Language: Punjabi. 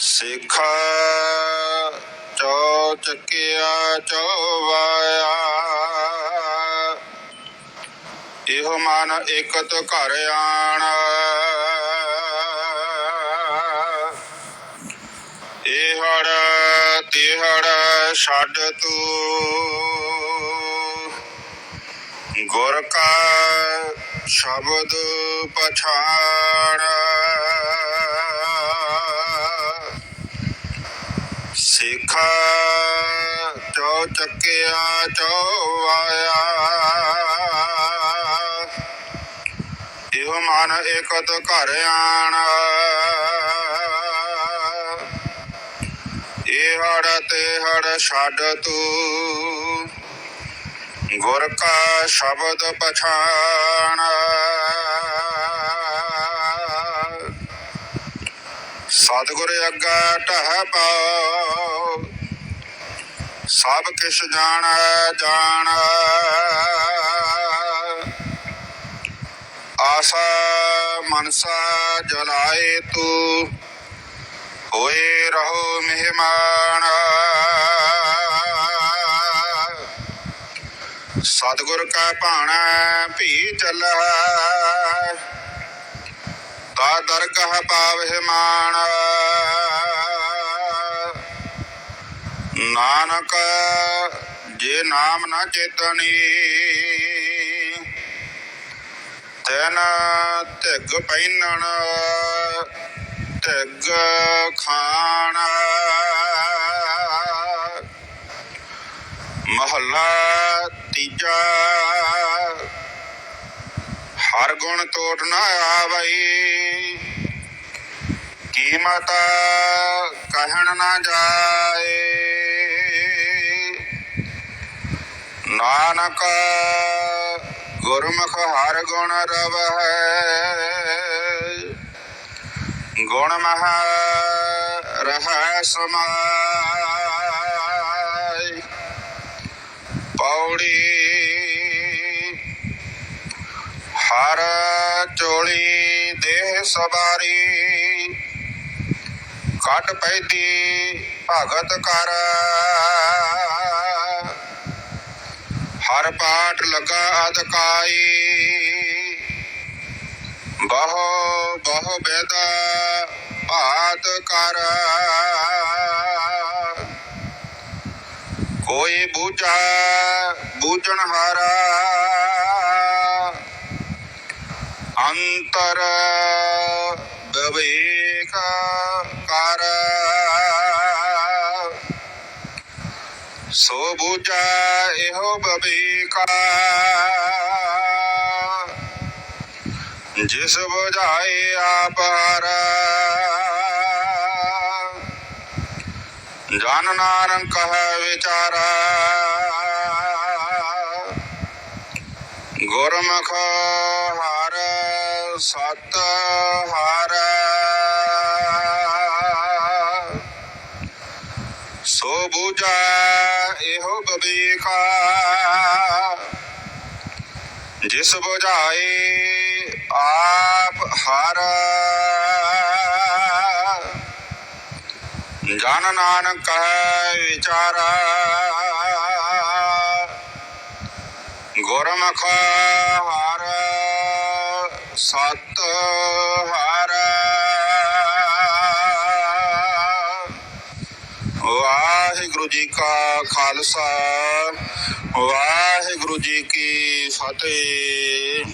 ਸਿੱਖ ਚੋ ਚੱਕਿਆ ਚੋਵਾਇਆ। ਇਹੋ ਮਨ ਇਕਤ ਘਰ ਆਣ। ਇਹੜ ਤਿਹੜ ਛੱਡ ਤੂੰ। ਗੁਰ ਕਾ ਸ਼ਬਦ ਪਛਾਣ। ਸਿੱਖ ਚੋ ਚੱਕਿਆ, ਚੋ ਆਇਆ। ਇਹੋ ਮਨ ਇਕਤ ਘਰ ਆਣ। ਇਹ ਹੜ ਤੇ ਹੜ ਛੱਡ ਤੂੰ। ਗੁਰ ਕਾ ਸ਼ਬਦ ਪਛਾਣ। ਸਤਿਗੁਰ ਅੱਗਾ ਢਹਿ ਪਾਉ। ਸਭ ਕਿਛ ਜਾਣ ਜਾਣ। ਆਸਾ ਮਨਸਾ ਜਲਾਏ ਤੂ। ਹੋਏ ਰਹੋ ਮਹਿਮਾਨ। ਸਤਿਗੁਰ ਕਾ ਭਾਣਾ, ਭੀ ਚੱਲੈ। ਤਾ ਦਰਗਹ ਪਾਵਹਿ ਮਾਨ। ਨਾਨਕ, ਜੇ ਨਾਮ ਨਾ ਚੇਤਨੀ, ਤੈਨ ਧਿਗ ਪੈਨਣ, ਧਿਗ ਖਾਣ। ਮਹੱਲਾ ਤੀਜਾ ਹਰ ਗੁਣ ਤੋਟ ਨਾ ਆਵਈ। ਕੀਮਤ ਕਹਿਣ ਨਾ ਜਾਏ। ਨਾਨਕ ਗੁਰਮੁਖ ਹਰ ਗੁਣ ਰਵਹਿ ਗੁਣ ਮਹਾ ਰਹਿ ਸਮਾਈ ਪੌੜੀ ਹਰ ਚੋਲੀ ਦੇਹ ਸਵਾਰੀ। ਕੱਟ ਪੈਦੀ ਭਗਤ ਕਰ ਹਰ ਪਾਠ ਲਗਾ ਅਦਕਾਈ ਬਹੁ ਬਹੁ ਬੇਦਾ ਭਾਤ ਕਰ ਕੋਈ ਬੂਝਾ ਬੂਝਣ ਹਾਰਾ ਅੰਤਰ ਵਿਵੇਕ ਕਰ। ਸੋ ਬੂਝਾ ਇਹੋ ਵਿਵੇਕਾ। ਜਿਸ ਬੁਝਾਏ ਆਪ ਹਰ। ਜਨ ਨਾਨਕ ਕਹੈ ਵਿਚਾਰਾ। ਗੁਰਮੁਖ ਹਰ ਸਤ ਹਰ। ਸੋ ਬੂਝਾ ਇਹੋ ਬਬੀਕਾ ਜਿਸ ਬੁਝਾਏ ਆਪ ਹਰ। ਜਨ ਨਾਨਕ ਵਿਚਾਰਾ। ਗੁਰਮੁਖ ਹਰ ਸਤ ਹਰ ਵਾਹਿਗੁਰੂ ਜੀ ਕਾ ਖਾਲਸਾ ਵਾਹਿਗੁਰੂ ਜੀ ਕੀ ਫਤਿਹ।